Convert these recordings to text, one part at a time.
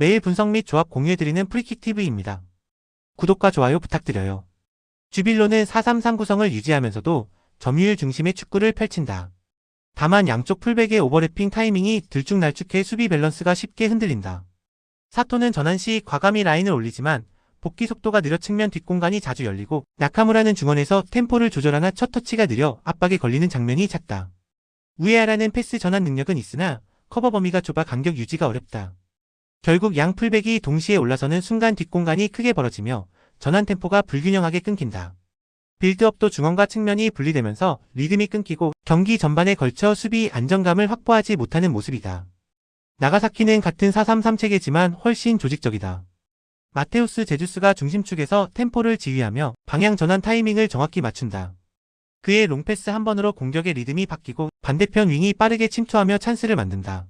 매일 분석 및 조합 공유해드리는 프리킥TV입니다. 구독과 좋아요 부탁드려요. 주빌로는 4-3-3 구성을 유지하면서도 점유율 중심의 축구를 펼친다. 다만 양쪽 풀백의 오버래핑 타이밍이 들쭉날쭉해 수비 밸런스가 쉽게 흔들린다. 사토는 전환 시 과감히 라인을 올리지만 복귀 속도가 느려 측면 뒷공간이 자주 열리고 나카무라는 중원에서 템포를 조절하나 첫 터치가 느려 압박에 걸리는 장면이 잦다. 우에아라는 패스 전환 능력은 있으나 커버 범위가 좁아 간격 유지가 어렵다. 결국 양 풀백이 동시에 올라서는 순간 뒷공간이 크게 벌어지며 전환 템포가 불균형하게 끊긴다. 빌드업도 중원과 측면이 분리되면서 리듬이 끊기고 경기 전반에 걸쳐 수비 안정감을 확보하지 못하는 모습이다. 나가사키는 같은 4-3-3 체계지만 훨씬 조직적이다. 마테우스 제주스가 중심축에서 템포를 지휘하며 방향 전환 타이밍을 정확히 맞춘다. 그의 롱패스 한 번으로 공격의 리듬이 바뀌고 반대편 윙이 빠르게 침투하며 찬스를 만든다.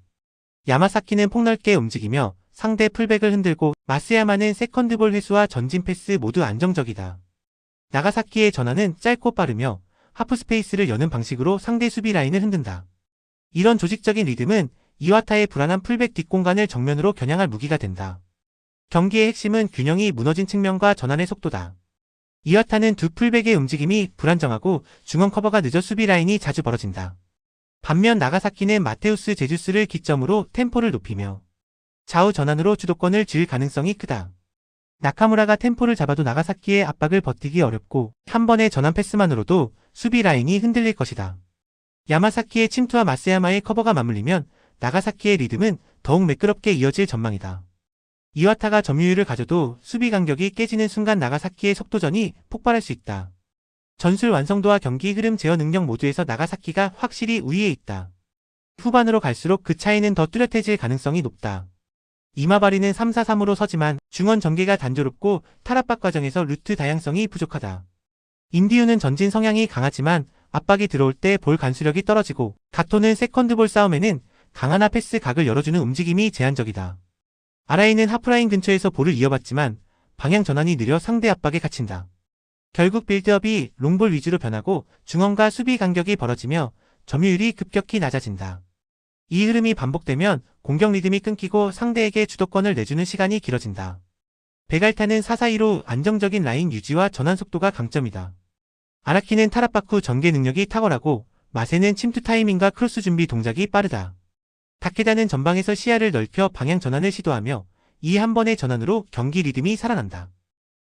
야마사키는 폭넓게 움직이며 상대 풀백을 흔들고 마스야마는 세컨드볼 회수와 전진 패스 모두 안정적이다. 나가사키의 전환은 짧고 빠르며 하프 스페이스를 여는 방식으로 상대 수비 라인을 흔든다. 이런 조직적인 리듬은 이와타의 불안한 풀백 뒷공간을 정면으로 겨냥할 무기가 된다. 경기의 핵심은 균형이 무너진 측면과 전환의 속도다. 이와타는 두 풀백의 움직임이 불안정하고 중원 커버가 늦어 수비 라인이 자주 벌어진다. 반면 나가사키는 마테우스 제주스를 기점으로 템포를 높이며 좌우 전환으로 주도권을 쥘 가능성이 크다. 나카무라가 템포를 잡아도 나가사키의 압박을 버티기 어렵고 한 번의 전환 패스만으로도 수비 라인이 흔들릴 것이다. 야마사키의 침투와 마스야마의 커버가 맞물리면 나가사키의 리듬은 더욱 매끄럽게 이어질 전망이다. 이와타가 점유율을 가져도 수비 간격이 깨지는 순간 나가사키의 속도전이 폭발할 수 있다. 전술 완성도와 경기 흐름 제어 능력 모두에서 나가사키가 확실히 우위에 있다. 후반으로 갈수록 그 차이는 더 뚜렷해질 가능성이 높다. 이마바리는 3-4-3으로 서지만 중원 전개가 단조롭고 탈압박 과정에서 루트 다양성이 부족하다. 인디우는 전진 성향이 강하지만 압박이 들어올 때 볼 간수력이 떨어지고 가토는 세컨드 볼 싸움에는 강하나 패스 각을 열어주는 움직임이 제한적이다. 아라이는 하프라인 근처에서 볼을 이어봤지만 방향 전환이 느려 상대 압박에 갇힌다. 결국 빌드업이 롱볼 위주로 변하고 중원과 수비 간격이 벌어지며 점유율이 급격히 낮아진다. 이 흐름이 반복되면 공격 리듬이 끊기고 상대에게 주도권을 내주는 시간이 길어진다. 베갈타는 4-4-2로 안정적인 라인 유지와 전환 속도가 강점이다. 아라키는 타락박 후 전개 능력이 탁월하고 마세는 침투 타이밍과 크로스 준비 동작이 빠르다. 다케다는 전방에서 시야를 넓혀 방향 전환을 시도하며 이 한 번의 전환으로 경기 리듬이 살아난다.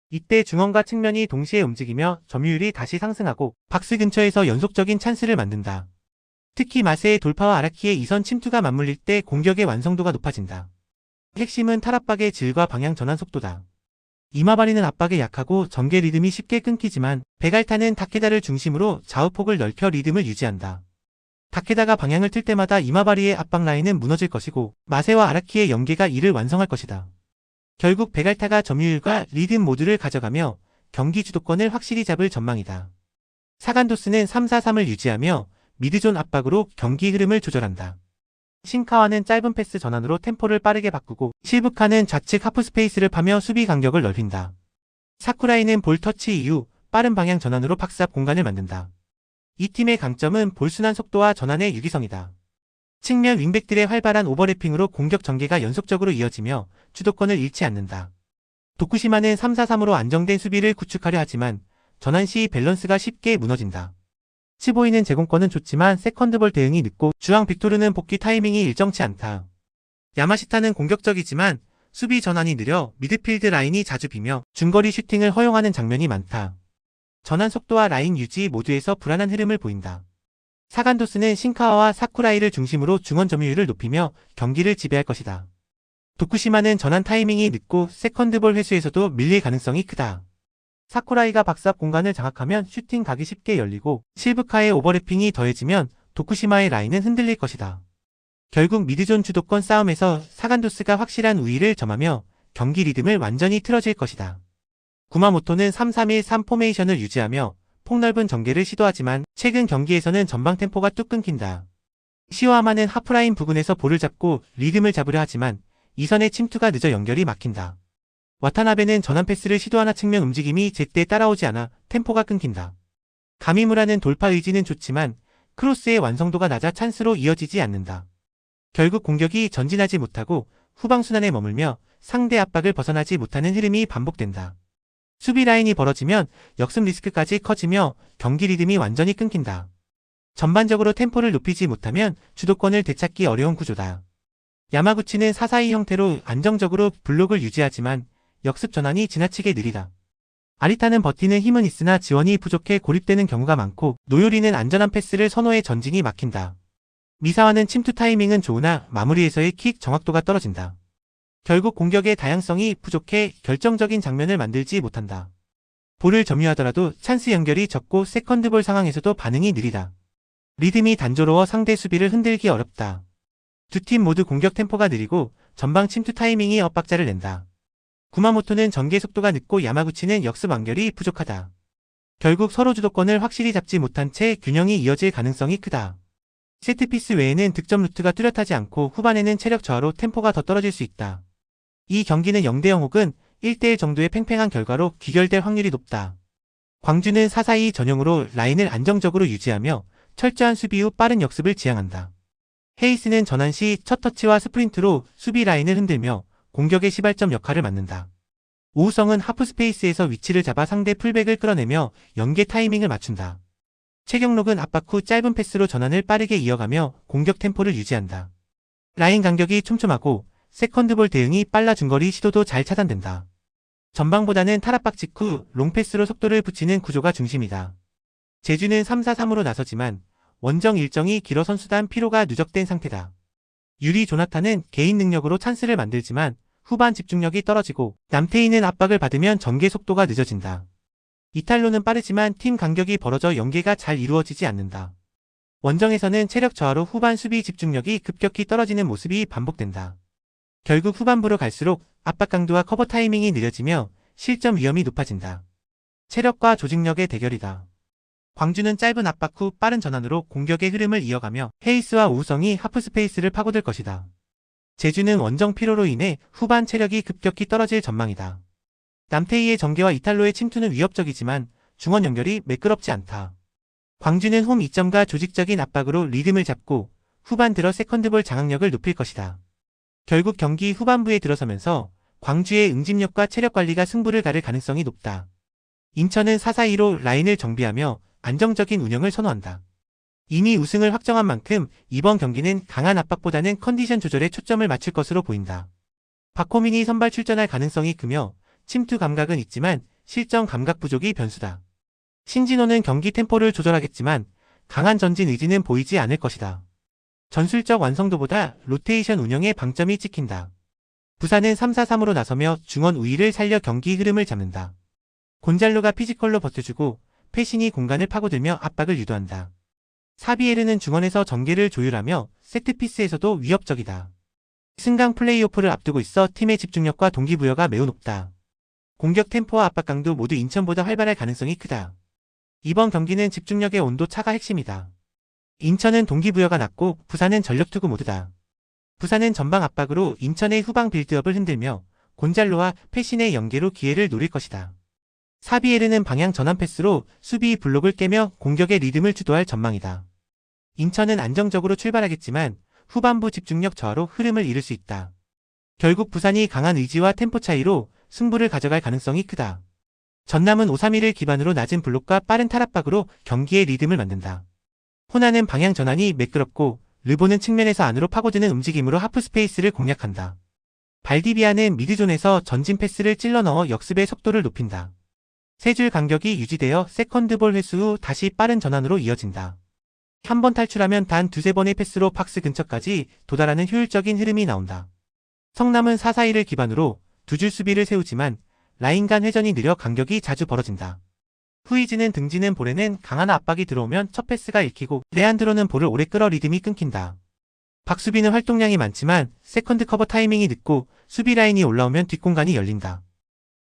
이때 중원과 측면이 동시에 움직이며 점유율이 다시 상승하고 박스 근처에서 연속적인 찬스를 만든다. 특히 마세의 돌파와 아라키의 이선 침투가 맞물릴 때 공격의 완성도가 높아진다. 핵심은 탈압박의 질과 방향 전환 속도다. 이마바리는 압박에 약하고 전개 리듬이 쉽게 끊기지만 베갈타는 다케다를 중심으로 좌우폭을 넓혀 리듬을 유지한다. 다케다가 방향을 틀 때마다 이마바리의 압박 라인은 무너질 것이고 마세와 아라키의 연계가 이를 완성할 것이다. 결국 베갈타가 점유율과 리듬 모두를 가져가며 경기 주도권을 확실히 잡을 전망이다. 사간도스는 3-4-3을 유지하며 미드존 압박으로 경기 흐름을 조절한다. 신카와는 짧은 패스 전환으로 템포를 빠르게 바꾸고 실브카는 좌측 하프 스페이스를 파며 수비 간격을 넓힌다. 사쿠라이는 볼 터치 이후 빠른 방향 전환으로 박스 앞 공간을 만든다. 이 팀의 강점은 볼순한 속도와 전환의 유기성이다. 측면 윙백들의 활발한 오버래핑으로 공격 전개가 연속적으로 이어지며 주도권을 잃지 않는다. 도쿠시마는 3-4-3으로 안정된 수비를 구축하려 하지만 전환 시 밸런스가 쉽게 무너진다. 치보이는 제공권은 좋지만 세컨드볼 대응이 늦고 주황 빅토르는 복귀 타이밍이 일정치 않다. 야마시타는 공격적이지만 수비 전환이 느려 미드필드 라인이 자주 비며 중거리 슈팅을 허용하는 장면이 많다. 전환 속도와 라인 유지 모두에서 불안한 흐름을 보인다. 사간도스는 신카와와 사쿠라이를 중심으로 중원 점유율을 높이며 경기를 지배할 것이다. 도쿠시마는 전환 타이밍이 늦고 세컨드볼 회수에서도 밀릴 가능성이 크다. 사쿠라이가 박스앞 공간을 장악하면 슈팅 각이 쉽게 열리고 실브카의 오버래핑이 더해지면 도쿠시마의 라인은 흔들릴 것이다. 결국 미드존 주도권 싸움에서 사간도스가 확실한 우위를 점하며 경기 리듬을 완전히 틀어질 것이다. 구마모토는 3-3-1-3 포메이션을 유지하며 폭넓은 전개를 시도하지만 최근 경기에서는 전방 템포가 뚝 끊긴다. 시오아마는 하프라인 부근에서 볼을 잡고 리듬을 잡으려 하지만 이선의 침투가 늦어 연결이 막힌다. 와타나베는 전환 패스를 시도하나 측면 움직임이 제때 따라오지 않아 템포가 끊긴다. 가미무라는 돌파 의지는 좋지만 크로스의 완성도가 낮아 찬스로 이어지지 않는다. 결국 공격이 전진하지 못하고 후방순환에 머물며 상대 압박을 벗어나지 못하는 흐름이 반복된다. 수비 라인이 벌어지면 역습 리스크까지 커지며 경기 리듬이 완전히 끊긴다. 전반적으로 템포를 높이지 못하면 주도권을 되찾기 어려운 구조다. 야마구치는 4-4-2 형태로 안정적으로 블록을 유지하지만 역습 전환이 지나치게 느리다. 아리타는 버티는 힘은 있으나 지원이 부족해 고립되는 경우가 많고 노요리는 안전한 패스를 선호해 전진이 막힌다. 미사와는 침투 타이밍은 좋으나 마무리에서의 킥 정확도가 떨어진다. 결국 공격의 다양성이 부족해 결정적인 장면을 만들지 못한다. 볼을 점유하더라도 찬스 연결이 적고 세컨드볼 상황에서도 반응이 느리다. 리듬이 단조로워 상대 수비를 흔들기 어렵다. 두 팀 모두 공격 템포가 느리고 전방 침투 타이밍이 엇박자를 낸다. 구마모토는 전개 속도가 늦고 야마구치는 역습 완결이 부족하다. 결국 서로 주도권을 확실히 잡지 못한 채 균형이 이어질 가능성이 크다. 세트피스 외에는 득점 루트가 뚜렷하지 않고 후반에는 체력 저하로 템포가 더 떨어질 수 있다. 이 경기는 0대0 혹은 1대1 정도의 팽팽한 결과로 귀결될 확률이 높다. 광주는 4-4-2 전형으로 라인을 안정적으로 유지하며 철저한 수비 후 빠른 역습을 지향한다. 헤이스는 전환 시 첫 터치와 스프린트로 수비 라인을 흔들며 공격의 시발점 역할을 맡는다. 오우성은 하프스페이스에서 위치를 잡아 상대 풀백을 끌어내며 연계 타이밍을 맞춘다. 최경록은 압박 후 짧은 패스로 전환을 빠르게 이어가며 공격 템포를 유지한다. 라인 간격이 촘촘하고 세컨드볼 대응이 빨라 중거리 시도도 잘 차단된다. 전방보다는 탈압박 직후 롱패스로 속도를 붙이는 구조가 중심이다. 제주는 3-4-3으로 나서지만 원정 일정이 길어 선수단 피로가 누적된 상태다. 유리 조나탄은 개인 능력으로 찬스를 만들지만 후반 집중력이 떨어지고 남태희는 압박을 받으면 전개 속도가 늦어진다. 이탈로는 빠르지만 팀 간격이 벌어져 연계가 잘 이루어지지 않는다. 원정에서는 체력 저하로 후반 수비 집중력이 급격히 떨어지는 모습이 반복된다. 결국 후반부로 갈수록 압박 강도와 커버 타이밍이 느려지며 실점 위험이 높아진다. 체력과 조직력의 대결이다. 광주는 짧은 압박 후 빠른 전환으로 공격의 흐름을 이어가며 헤이스와 우성이 하프 스페이스를 파고들 것이다. 제주는 원정 피로로 인해 후반 체력이 급격히 떨어질 전망이다. 남태희의 전개와 이탈로의 침투는 위협적이지만 중원 연결이 매끄럽지 않다. 광주는 홈 2점과 조직적인 압박으로 리듬을 잡고 후반 들어 세컨드볼 장악력을 높일 것이다. 결국 경기 후반부에 들어서면서 광주의 응집력과 체력 관리가 승부를 가를 가능성이 높다. 인천은 4-4-2로 라인을 정비하며 안정적인 운영을 선호한다. 이미 우승을 확정한 만큼 이번 경기는 강한 압박보다는 컨디션 조절에 초점을 맞출 것으로 보인다. 박호민이 선발 출전할 가능성이 크며 침투 감각은 있지만 실전 감각 부족이 변수다. 신진호는 경기 템포를 조절하겠지만 강한 전진 의지는 보이지 않을 것이다. 전술적 완성도보다 로테이션 운영에 방점이 찍힌다. 부산은 3-4-3으로 나서며 중원 우위를 살려 경기 흐름을 잡는다. 곤잘로가 피지컬로 버텨주고 패신이 공간을 파고들며 압박을 유도한다. 사비에르는 중원에서 전개를 조율하며 세트피스에서도 위협적이다. 승강 플레이오프를 앞두고 있어 팀의 집중력과 동기부여가 매우 높다. 공격 템포와 압박 강도 모두 인천보다 활발할 가능성이 크다. 이번 경기는 집중력의 온도 차가 핵심이다. 인천은 동기부여가 낮고 부산은 전력투구 모두다. 부산은 전방 압박으로 인천의 후방 빌드업을 흔들며 곤잘로와 패신의 연계로 기회를 노릴 것이다. 사비에르는 방향 전환 패스로 수비 블록을 깨며 공격의 리듬을 주도할 전망이다. 인천은 안정적으로 출발하겠지만 후반부 집중력 저하로 흐름을 잃을 수 있다. 결국 부산이 강한 의지와 템포 차이로 승부를 가져갈 가능성이 크다. 전남은 5-3-1을 기반으로 낮은 블록과 빠른 탈압박으로 경기의 리듬을 만든다. 호나는 방향 전환이 매끄럽고 르보는 측면에서 안으로 파고드는 움직임으로 하프 스페이스를 공략한다. 발디비아는 미드존에서 전진 패스를 찔러 넣어 역습의 속도를 높인다. 세 줄 간격이 유지되어 세컨드볼 회수 후 다시 빠른 전환으로 이어진다. 한 번 탈출하면 단 두세 번의 패스로 박스 근처까지 도달하는 효율적인 흐름이 나온다. 성남은 4-4-2를 기반으로 두 줄 수비를 세우지만 라인 간 회전이 느려 간격이 자주 벌어진다. 후이즈는 등지는 볼에는 강한 압박이 들어오면 첫 패스가 읽히고 레안드로는 볼을 오래 끌어 리듬이 끊긴다. 박수빈은 활동량이 많지만 세컨드 커버 타이밍이 늦고 수비 라인이 올라오면 뒷공간이 열린다.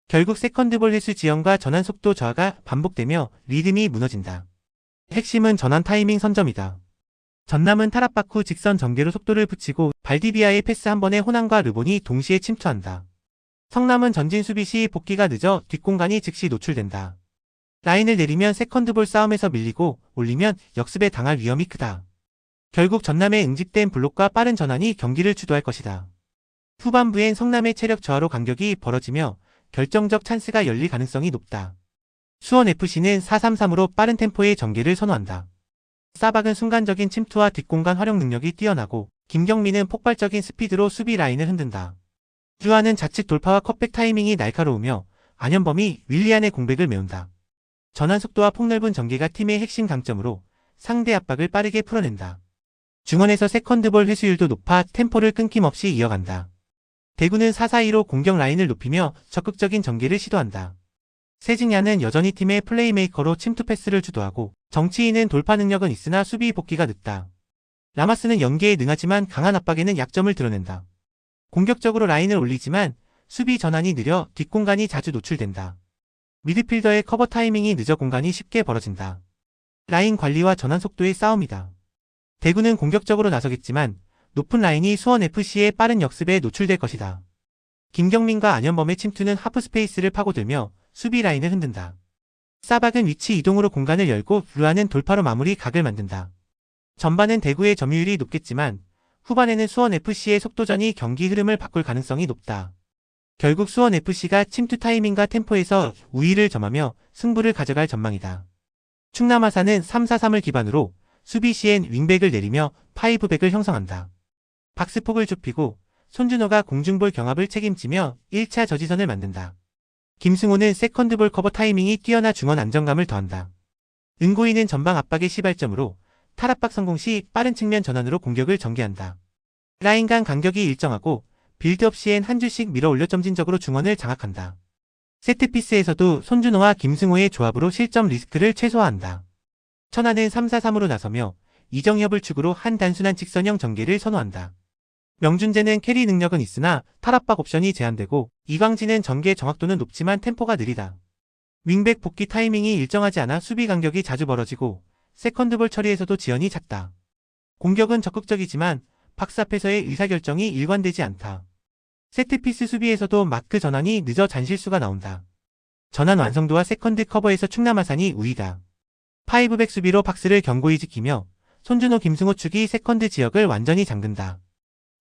결국 세컨드볼 횟수 지연과 전환 속도 저하가 반복되며 리듬이 무너진다. 핵심은 전환 타이밍 선점이다. 전남은 탈압박 후 직선 전개로 속도를 붙이고 발디비아의 패스 한 번에 호남과 르본이 동시에 침투한다. 성남은 전진 수비 시 복귀가 늦어 뒷공간이 즉시 노출된다. 라인을 내리면 세컨드볼 싸움에서 밀리고 올리면 역습에 당할 위험이 크다. 결국 전남의 응집된 블록과 빠른 전환이 경기를 주도할 것이다. 후반부엔 성남의 체력 저하로 간격이 벌어지며 결정적 찬스가 열릴 가능성이 높다. 수원FC는 4-3-3으로 빠른 템포의 전개를 선호한다. 사박은 순간적인 침투와 뒷공간 활용 능력이 뛰어나고 김경민은 폭발적인 스피드로 수비 라인을 흔든다. 류아는 자칫 돌파와 컷백 타이밍이 날카로우며 안현범이 윌리안의 공백을 메운다. 전환 속도와 폭넓은 전개가 팀의 핵심 강점으로 상대 압박을 빠르게 풀어낸다. 중원에서 세컨드볼 회수율도 높아 템포를 끊김없이 이어간다. 대구는 4-4-2로 공격 라인을 높이며 적극적인 전개를 시도한다. 세징야는 여전히 팀의 플레이메이커로 침투 패스를 주도하고 정치인은 돌파 능력은 있으나 수비 복귀가 늦다. 라마스는 연계에 능하지만 강한 압박에는 약점을 드러낸다. 공격적으로 라인을 올리지만 수비 전환이 느려 뒷공간이 자주 노출된다. 미드필더의 커버 타이밍이 늦어 공간이 쉽게 벌어진다. 라인 관리와 전환 속도의 싸움이다. 대구는 공격적으로 나서겠지만 높은 라인이 수원FC의 빠른 역습에 노출될 것이다. 김경민과 안현범의 침투는 하프 스페이스를 파고들며 수비 라인을 흔든다. 사박은 위치 이동으로 공간을 열고 르아는 돌파로 마무리 각을 만든다. 전반은 대구의 점유율이 높겠지만 후반에는 수원FC의 속도전이 경기 흐름을 바꿀 가능성이 높다. 결국 수원FC가 침투 타이밍과 템포에서 우위를 점하며 승부를 가져갈 전망이다. 충남 아산은 3-4-3을 기반으로 수비 시엔 윙백을 내리며 파이브백을 형성한다. 박스폭을 좁히고 손준호가 공중볼 경합을 책임지며 1차 저지선을 만든다. 김승호는 세컨드볼 커버 타이밍이 뛰어나 중원 안정감을 더한다. 은고이는 전방 압박의 시발점으로 탈압박 성공 시 빠른 측면 전환으로 공격을 전개한다. 라인 간 간격이 일정하고 빌드업 시엔 한 줄씩 밀어 올려 점진적으로 중원을 장악한다. 세트피스에서도 손준호와 김승호의 조합으로 실점 리스크를 최소화한다. 천안은 3-4-3으로 나서며 이정협을 축으로 한 단순한 직선형 전개를 선호한다. 명준재는 캐리 능력은 있으나 탈압박 옵션이 제한되고 이광진은 전개 정확도는 높지만 템포가 느리다. 윙백 복귀 타이밍이 일정하지 않아 수비 간격이 자주 벌어지고 세컨드볼 처리에서도 지연이 잦다. 공격은 적극적이지만 박스 앞에서의 의사결정이 일관되지 않다. 세트피스 수비에서도 마크 전환이 늦어 잔실수가 나온다. 전환 완성도와 세컨드 커버에서 충남아산이 우위다. 파이브백 수비로 박스를 견고히 지키며 손준호 김승호 축이 세컨드 지역을 완전히 잠근다.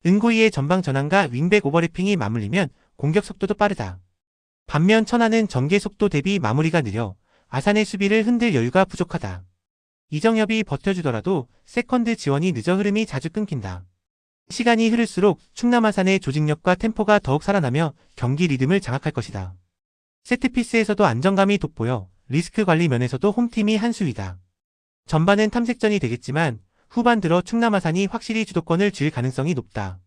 은고이의 전방 전환과 윙백 오버래핑이 맞물리면 공격 속도도 빠르다. 반면 천안은 전개 속도 대비 마무리가 느려 아산의 수비를 흔들 여유가 부족하다. 이정협이 버텨주더라도 세컨드 지원이 늦어 흐름이 자주 끊긴다. 시간이 흐를수록 충남 아산의 조직력과 템포가 더욱 살아나며 경기 리듬을 장악할 것이다. 세트피스에서도 안정감이 돋보여 리스크 관리 면에서도 홈팀이 한 수위다. 전반은 탐색전이 되겠지만 후반 들어 충남 아산이 확실히 주도권을 쥘 가능성이 높다.